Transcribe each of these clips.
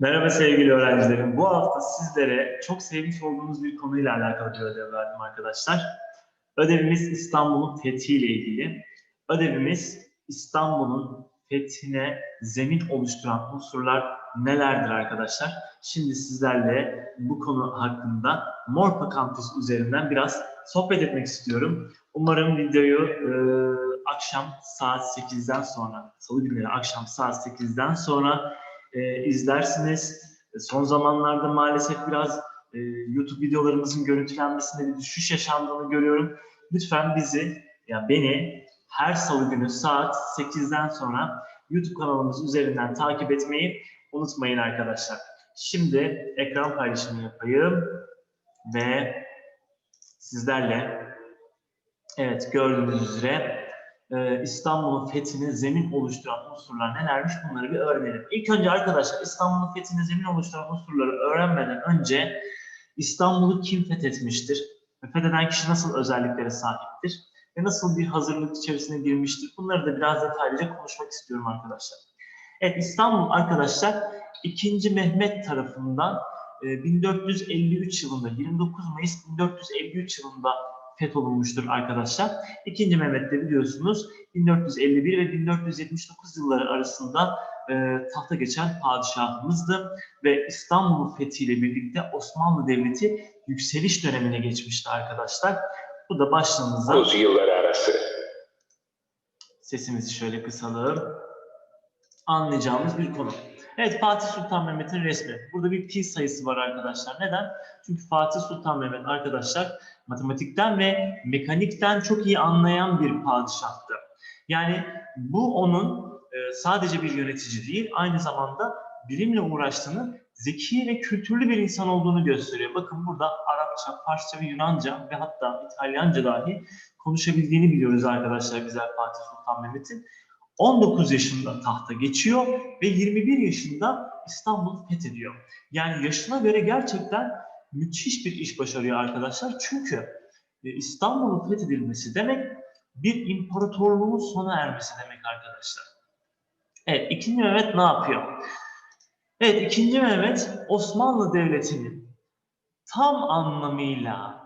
Merhaba sevgili öğrencilerim. Bu hafta sizlere çok sevmiş olduğunuz bir konuyla alakalı bir ödev verdim arkadaşlar. Ödevimiz İstanbul'un fethiyle ilgili. Ödevimiz İstanbul'un fethine zemin oluşturan unsurlar nelerdir arkadaşlar? Şimdi sizlerle bu konu hakkında Morpa Kampüs üzerinden biraz sohbet etmek istiyorum. Umarım videoyu e, akşam saat 8'den sonra, salı günleri akşam saat 8'den sonra e, izlersiniz. E, Son zamanlarda maalesef biraz e, YouTube videolarımızın görüntülenmesinde bir düşüş yaşandığını görüyorum. Lütfen bizi, ya beni her salı günü saat 8'den sonra YouTube kanalımız üzerinden takip etmeyi unutmayın arkadaşlar. Şimdi ekran paylaşımı yapayım ve sizlerle evet gördüğünüz üzere e, İstanbul'un fethine zemin oluşturan unsurlar nelermiş bunları bir öğrenelim. İlk önce arkadaşlar İstanbul'un fethine zemin oluşturan unsurları öğrenmeden önce İstanbul'u kim fethetmiştir? Fetheden kişi nasıl özelliklere sahiptir? Ve nasıl bir hazırlık içerisine girmiştir? Bunları da biraz detaylıca konuşmak istiyorum arkadaşlar. Evet İstanbul arkadaşlar 2. Mehmet tarafından e, 1453 yılında 29 Mayıs 1453 yılında fetholunmuştur arkadaşlar. İkinci Mehmet de biliyorsunuz 1451 ve 1479 yılları arasında e, tahta geçen padişahımızdı ve İstanbul'un fethiyle birlikte Osmanlı Devleti yükseliş dönemine geçmişti arkadaşlar. Bu da başlığımıza Uzun yıllar arası. sesimizi şöyle kısalım. Anlayacağımız bir konu. Evet Fatih Sultan Mehmet'in resmi. Burada bir pi sayısı var arkadaşlar. Neden? Çünkü Fatih Sultan Mehmet arkadaşlar matematikten ve mekanikten çok iyi anlayan bir padişahtı. Yani bu onun e, sadece bir yönetici değil, aynı zamanda bilimle uğraştığını, zeki ve kültürlü bir insan olduğunu gösteriyor. Bakın burada Arapça, Farsça ve Yunanca ve hatta İtalyanca dahi konuşabildiğini biliyoruz arkadaşlar güzel Fatih Sultan Mehmet'in. 19 yaşında tahta geçiyor ve 21 yaşında İstanbul'u fethediyor. Yani yaşına göre gerçekten müthiş bir iş başarıyor arkadaşlar. Çünkü e, İstanbul'un fethedilmesi demek bir imparatorluğun sona ermesi demek arkadaşlar. Evet, ikinci Mehmet ne yapıyor? Evet, ikinci Mehmet Osmanlı Devleti'nin tam anlamıyla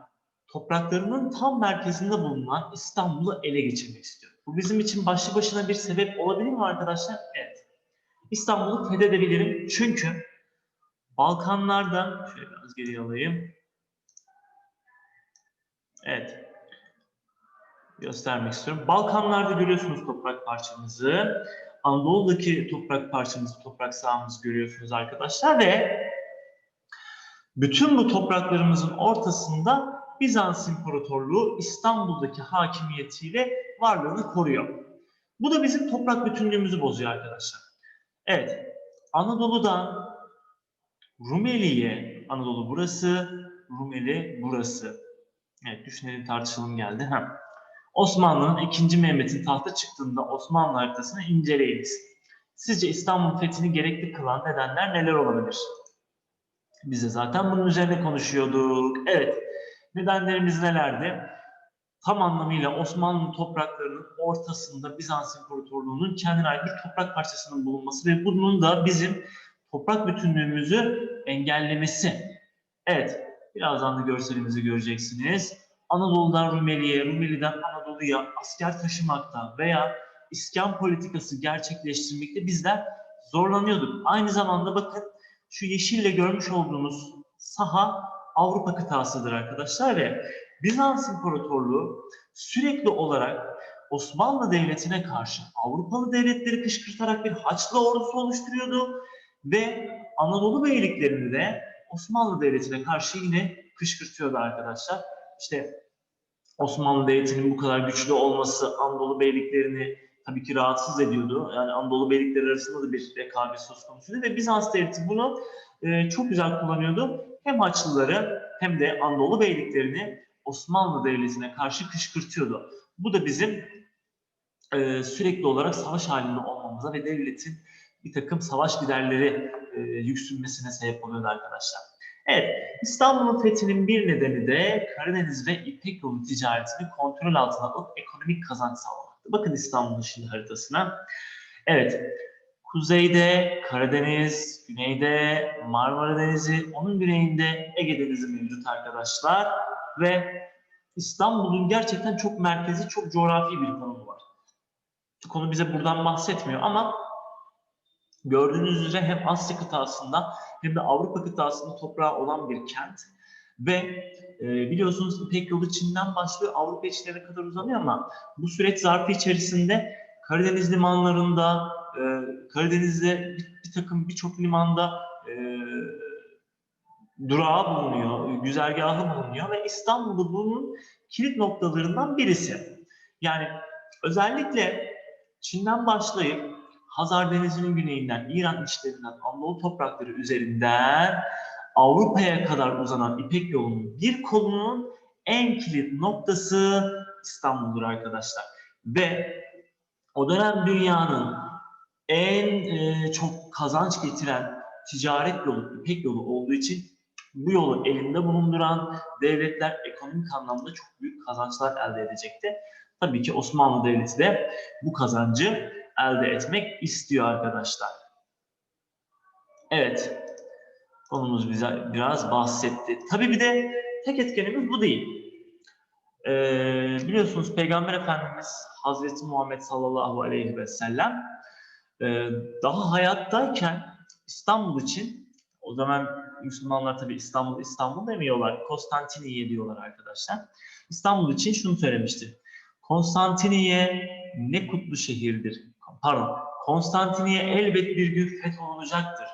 topraklarının tam merkezinde bulunan İstanbul'u ele geçirmek istiyor. Bu bizim için başlı başına bir sebep olabilir mi arkadaşlar? Evet. İstanbul'u fethedebilirim çünkü Balkanlardan, şöyle biraz geriye alayım. Evet. Göstermek istiyorum. Balkanlarda görüyorsunuz toprak parçamızı. Anadolu'daki toprak parçamızı, toprak sahamızı görüyorsunuz arkadaşlar ve bütün bu topraklarımızın ortasında Bizans İmparatorluğu İstanbul'daki hakimiyetiyle varlığını koruyor. Bu da bizim toprak bütünlüğümüzü bozuyor arkadaşlar. Evet, Anadolu'dan Rumeli'ye, Anadolu burası, Rumeli burası. Evet, düşünelim tartışalım geldi. Ha. Osmanlı'nın 2. Mehmet'in tahta çıktığında Osmanlı haritasını inceleyiniz. Sizce İstanbul fethini gerekli kılan nedenler neler olabilir? Biz de zaten bunun üzerine konuşuyorduk. Evet, nedenlerimiz nelerdi? Tam anlamıyla Osmanlı topraklarının ortasında Bizans İmparatorluğu'nun kendine ait bir toprak parçasının bulunması ve bunun da bizim toprak bütünlüğümüzü engellemesi. Evet, birazdan da görselimizi göreceksiniz. Anadolu'dan Rumeli'ye, Rumeli'den Anadolu'ya asker taşımakta veya iskan politikası gerçekleştirmekte bizler zorlanıyorduk. Aynı zamanda bakın şu yeşille görmüş olduğunuz saha Avrupa kıtasıdır arkadaşlar ve Bizans İmparatorluğu sürekli olarak Osmanlı Devleti'ne karşı Avrupalı devletleri kışkırtarak bir Haçlı ordusu oluşturuyordu ve Anadolu beyliklerini de Osmanlı Devleti'ne karşı yine kışkırtıyordu arkadaşlar. İşte Osmanlı Devleti'nin bu kadar güçlü olması Anadolu beyliklerini tabii ki rahatsız ediyordu. Yani Anadolu beylikleri arasında da bir rekabet söz konusuydu ve Bizans Devleti bunu e, çok güzel kullanıyordu. Hem Haçlıları hem de Anadolu beyliklerini Osmanlı Devleti'ne karşı kışkırtıyordu. Bu da bizim e, sürekli olarak savaş halinde olmamıza ve devletin bir takım savaş giderleri e, yüksünmesine sebep oluyordu arkadaşlar. Evet, İstanbul'un fethinin bir nedeni de Karadeniz ve İpek yolu ticaretini kontrol altına alıp ekonomik kazanç sağlamaktı. Bakın İstanbul'un şimdi haritasına. Evet, Kuzeyde Karadeniz, güneyde Marmara Denizi, onun güneyinde Ege Denizi mevcut arkadaşlar. Ve İstanbul'un gerçekten çok merkezi, çok coğrafi bir konumu var. Konu bize buradan bahsetmiyor ama gördüğünüz üzere hem Asya kıtasında hem de Avrupa kıtasında toprağı olan bir kent. Ve e, biliyorsunuz İpek yolu Çin'den başlıyor, Avrupa içlerine kadar uzanıyor ama bu süreç zarfı içerisinde Karadeniz limanlarında, e, Karadeniz'de bir, bir takım birçok limanda e, durağı bulunuyor, güzergahı bulunuyor ve İstanbul'da bunun kilit noktalarından birisi. Yani özellikle Çin'den başlayıp Hazar Denizi'nin güneyinden, İran içlerinden, Anadolu toprakları üzerinden Avrupa'ya kadar uzanan İpek yolunun bir kolunun en kilit noktası İstanbul'dur arkadaşlar. Ve o dönem dünyanın en e, çok kazanç getiren ticaret yolu, İpek yolu olduğu için bu yolu elinde bulunduran devletler ekonomik anlamda çok büyük kazançlar elde edecekti. Tabii ki Osmanlı Devleti de bu kazancı elde etmek istiyor arkadaşlar. Evet, konumuz bize biraz bahsetti. Tabii bir de tek etkenimiz bu değil. Ee, biliyorsunuz Peygamber Efendimiz Hazreti Muhammed sallallahu aleyhi ve sellem daha hayattayken İstanbul için o zaman Müslümanlar tabii İstanbul İstanbul demiyorlar. Konstantiniye diyorlar arkadaşlar. İstanbul için şunu söylemişti. Konstantiniye ne kutlu şehirdir. Pardon. Konstantiniye elbet bir gün fetholunacaktır.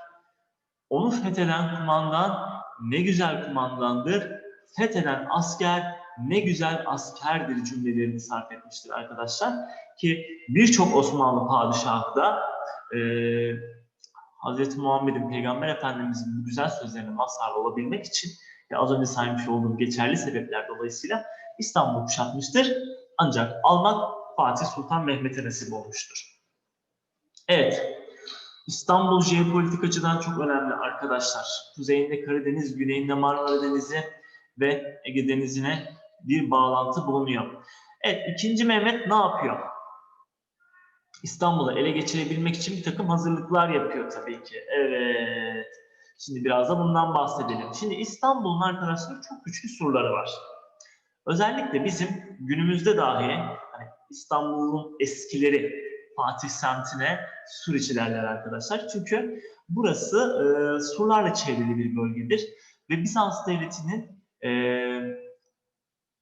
Onu fetheden kumandan ne güzel kumandandır. Fetheden asker ne güzel askerdir cümlelerini sarf etmiştir arkadaşlar. Ki birçok Osmanlı padişahı da e, Hz. Muhammed'in, Peygamber Efendimiz'in bu güzel sözlerine mazhar olabilmek için ve az önce saymış olduğum geçerli sebepler dolayısıyla İstanbul'u kuşatmıştır. Ancak almak Fatih Sultan Mehmet'e nasip olmuştur. Evet, İstanbul jeopolitik açıdan çok önemli arkadaşlar. Kuzeyinde Karadeniz, güneyinde Marmara Denizi ve Ege Denizi'ne bir bağlantı bulunuyor. Evet, ikinci Mehmet ne yapıyor? İstanbul'u ele geçirebilmek için bir takım hazırlıklar yapıyor tabii ki. Evet. Şimdi biraz da bundan bahsedelim. Şimdi İstanbul'un arkadaşlar çok güçlü surları var. Özellikle bizim günümüzde dahi hani İstanbul'un eskileri Fatih semtine sur içi derler arkadaşlar. Çünkü burası e, surlarla çevrili bir bölgedir. Ve Bizans devletinin e,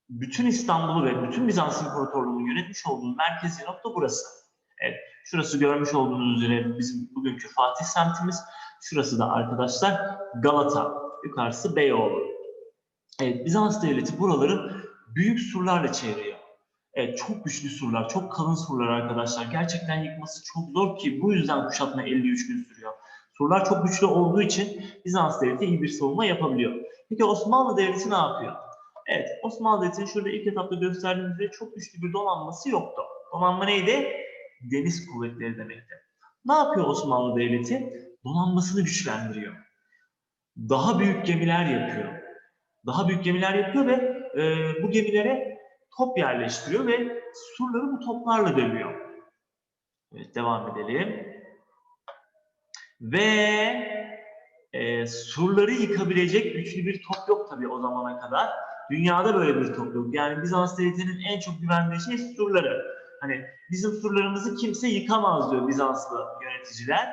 bütün İstanbul'u ve bütün Bizans İmparatorluğu'nu yönetmiş olduğu merkezi nokta burası. Evet, şurası görmüş olduğunuz üzere bizim bugünkü Fatih semtimiz. Şurası da arkadaşlar Galata, yukarısı Beyoğlu. Evet, Bizans devleti buraları büyük surlarla çeviriyor. Evet, çok güçlü surlar, çok kalın surlar arkadaşlar. Gerçekten yıkması çok zor ki bu yüzden kuşatma 53 gün sürüyor. Surlar çok güçlü olduğu için Bizans devleti iyi bir savunma yapabiliyor. Peki Osmanlı devleti ne yapıyor? Evet, Osmanlı devletinin şurada ilk etapta gösterdiğimiz üzere çok güçlü bir donanması yoktu. Donanma neydi? Deniz kuvvetleri demekti. Ne yapıyor Osmanlı devleti? Donanmasını güçlendiriyor. Daha büyük gemiler yapıyor. Daha büyük gemiler yapıyor ve e, bu gemilere top yerleştiriyor ve surları bu toplarla dövüyor. Evet, devam edelim. Ve e, surları yıkabilecek güçlü bir top yok tabii o zamana kadar. Dünyada böyle bir top yok. Yani Bizans devletinin en çok güvendiği şey surları. Hani bizim surlarımızı kimse yıkamaz diyor Bizanslı yöneticiler.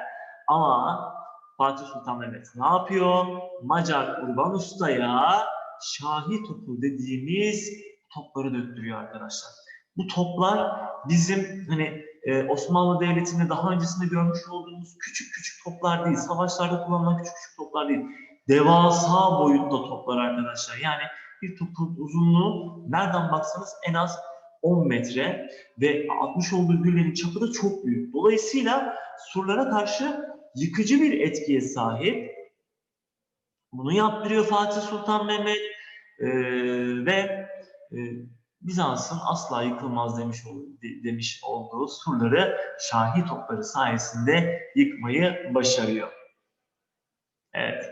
Ama Fatih Sultan Mehmet ne yapıyor? Macar Urban Usta'ya Şahi topu dediğimiz topları döktürüyor arkadaşlar. Bu toplar bizim hani e, Osmanlı Devleti'nde daha öncesinde görmüş olduğumuz küçük küçük toplar değil. Savaşlarda kullanılan küçük küçük toplar değil. Devasa boyutta toplar arkadaşlar. Yani bir topun uzunluğu nereden baksanız en az 10 metre ve 60 olduğu güllerin çapı da çok büyük. Dolayısıyla surlara karşı yıkıcı bir etkiye sahip. Bunu yaptırıyor Fatih Sultan Mehmet ee, ve e, Bizans'ın asla yıkılmaz demiş, de, demiş olduğu surları Şahi topları sayesinde yıkmayı başarıyor. Evet.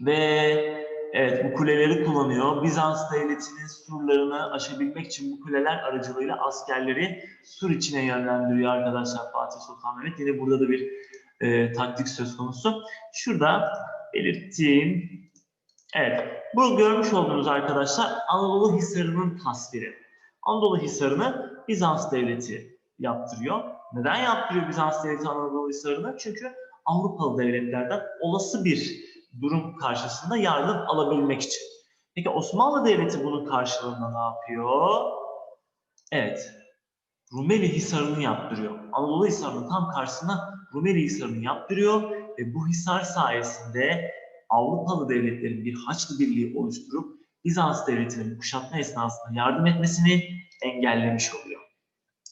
Ve evet bu kuleleri kullanıyor. Bizans devletinin surlarını aşabilmek için bu kuleler aracılığıyla askerleri sur içine yönlendiriyor arkadaşlar Fatih Sultan Mehmet. Yine burada da bir e, taktik söz konusu. Şurada belirttiğim evet bu görmüş olduğunuz arkadaşlar Anadolu Hisarı'nın tasviri. Anadolu Hisarı'nı Bizans devleti yaptırıyor. Neden yaptırıyor Bizans devleti Anadolu Hisarı'nı? Çünkü Avrupalı devletlerden olası bir durum karşısında yardım alabilmek için. Peki Osmanlı Devleti bunun karşılığında ne yapıyor? Evet, Rumeli Hisarı'nı yaptırıyor. Anadolu Hisarı'nın tam karşısına Rumeli Hisarı'nı yaptırıyor ve bu hisar sayesinde Avrupalı devletlerin bir Haçlı Birliği oluşturup Bizans Devleti'nin kuşatma esnasında yardım etmesini engellemiş oluyor.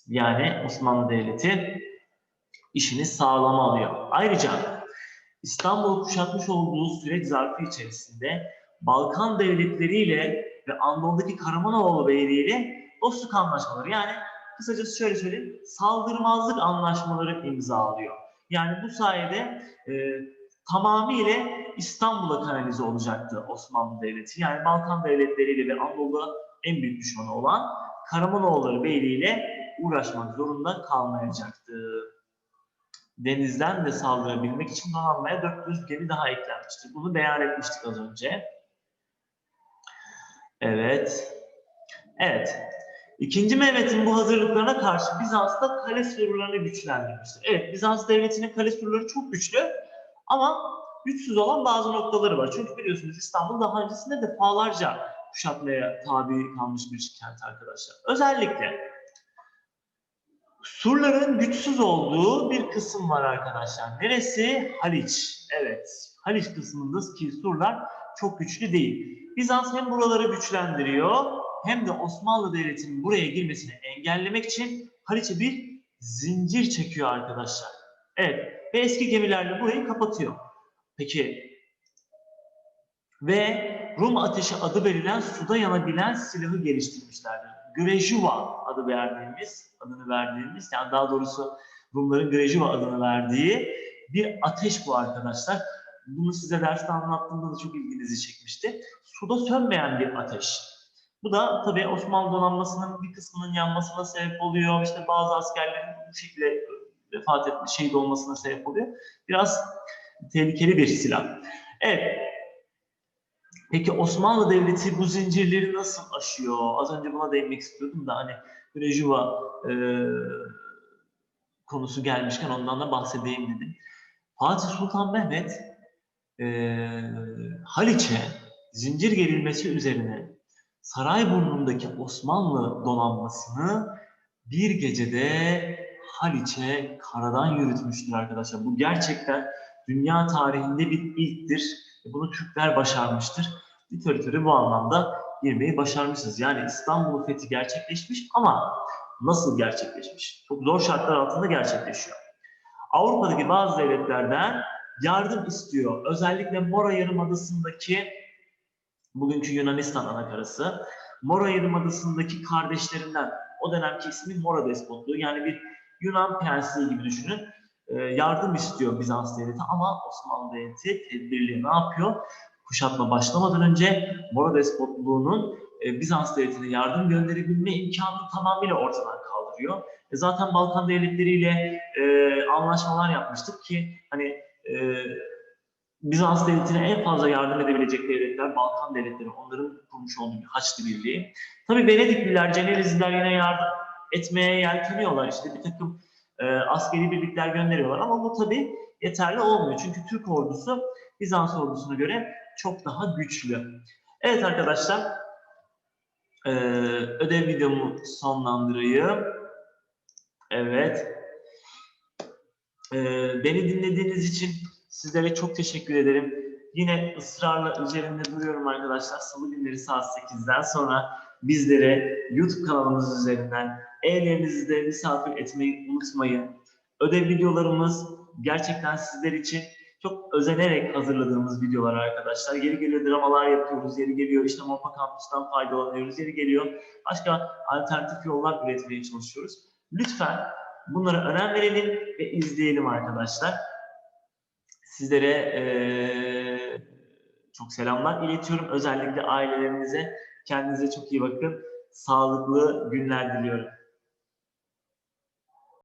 Yani Osmanlı Devleti işini sağlama alıyor. Ayrıca İstanbul'u kuşatmış olduğu süreç zarfı içerisinde Balkan devletleriyle ve Anadolu'daki Karamanoğlu Beyliği ile dostluk anlaşmaları yani kısacası şöyle söyleyeyim saldırmazlık anlaşmaları imzalıyor. Yani bu sayede e, tamamıyla İstanbul'a kanalize olacaktı Osmanlı Devleti. Yani Balkan devletleriyle ve Anadolu'da en büyük düşmanı olan Karamanoğulları Beyliği ile uğraşmak zorunda kalmayacaktı denizden de saldırabilmek için donanmaya 400 gemi daha eklenmiştir. Bunu beyan etmiştik az önce. Evet. Evet. İkinci Mehmet'in bu hazırlıklarına karşı Bizans da kale surlarını güçlendirmiştir. Evet, Bizans devletinin kale surları çok güçlü ama güçsüz olan bazı noktaları var. Çünkü biliyorsunuz İstanbul daha öncesinde defalarca kuşatmaya tabi kalmış bir kent arkadaşlar. Özellikle surların güçsüz olduğu bir kısım var arkadaşlar. Neresi? Haliç. Evet. Haliç kısmında ki surlar çok güçlü değil. Bizans hem buraları güçlendiriyor hem de Osmanlı Devleti'nin buraya girmesini engellemek için Haliç'e bir zincir çekiyor arkadaşlar. Evet. Ve eski gemilerle burayı kapatıyor. Peki ve Rum ateşi adı verilen suda yanabilen silahı geliştirmişlerdir. Grejuva adı verdiğimiz, adını verdiğimiz, yani daha doğrusu Rumların Grejuva adını verdiği bir ateş bu arkadaşlar. Bunu size derste anlattığımda da çok ilginizi çekmişti. Suda sönmeyen bir ateş. Bu da tabii Osmanlı donanmasının bir kısmının yanmasına sebep oluyor. İşte bazı askerlerin bu şekilde vefat etme, şehit olmasına sebep oluyor. Biraz tehlikeli bir silah. Evet, Peki Osmanlı Devleti bu zincirleri nasıl aşıyor? Az önce buna değinmek istiyordum da hani Rejuva e, konusu gelmişken ondan da bahsedeyim dedim. Fatih Sultan Mehmet e, Haliç'e zincir gerilmesi üzerine Sarayburnu'ndaki Osmanlı donanmasını bir gecede Haliç'e karadan yürütmüştür arkadaşlar. Bu gerçekten dünya tarihinde bir ilktir. Bunu Türkler başarmıştır. Literatüre bu anlamda girmeyi başarmışız. Yani İstanbul fethi gerçekleşmiş ama nasıl gerçekleşmiş? Çok zor şartlar altında gerçekleşiyor. Avrupa'daki bazı devletlerden yardım istiyor. Özellikle Mora Yarımadası'ndaki bugünkü Yunanistan anakarası, Mora Yarımadası'ndaki kardeşlerinden o dönemki ismi Mora Despotluğu yani bir Yunan prensliği gibi düşünün yardım istiyor Bizans devleti ama Osmanlı devleti tedbirli ne yapıyor? Kuşatma başlamadan önce Mora Despotluğu'nun Bizans devletine yardım gönderebilme imkanını tamamıyla ortadan kaldırıyor. E zaten Balkan devletleriyle e, anlaşmalar yapmıştık ki hani e, Bizans devletine en fazla yardım edebilecek devletler Balkan devletleri, onların kurmuş olduğu Haçlı Birliği. Tabii Venedikliler, Cenevizliler yine yardım etmeye yelteniyorlar. İşte bir takım e, askeri birlikler gönderiyorlar ama bu tabii yeterli olmuyor. Çünkü Türk ordusu Bizans ordusuna göre çok daha güçlü. Evet arkadaşlar, e, ödev videomu sonlandırayım. Evet. E, beni dinlediğiniz için sizlere çok teşekkür ederim. Yine ısrarla üzerinde duruyorum arkadaşlar. Salı günleri saat 8'den sonra bizlere YouTube kanalımız üzerinden evlerinizde misafir etmeyi unutmayın. Ödev videolarımız gerçekten sizler için çok özenerek hazırladığımız videolar arkadaşlar. Yeri geliyor dramalar yapıyoruz, yeri geliyor işte Mopa Campus'tan faydalanıyoruz, yeri geliyor başka alternatif yollar üretmeye çalışıyoruz. Lütfen bunlara önem verelim ve izleyelim arkadaşlar. Sizlere ee, çok selamlar iletiyorum. Özellikle ailelerinize. Kendinize çok iyi bakın. Sağlıklı günler diliyorum.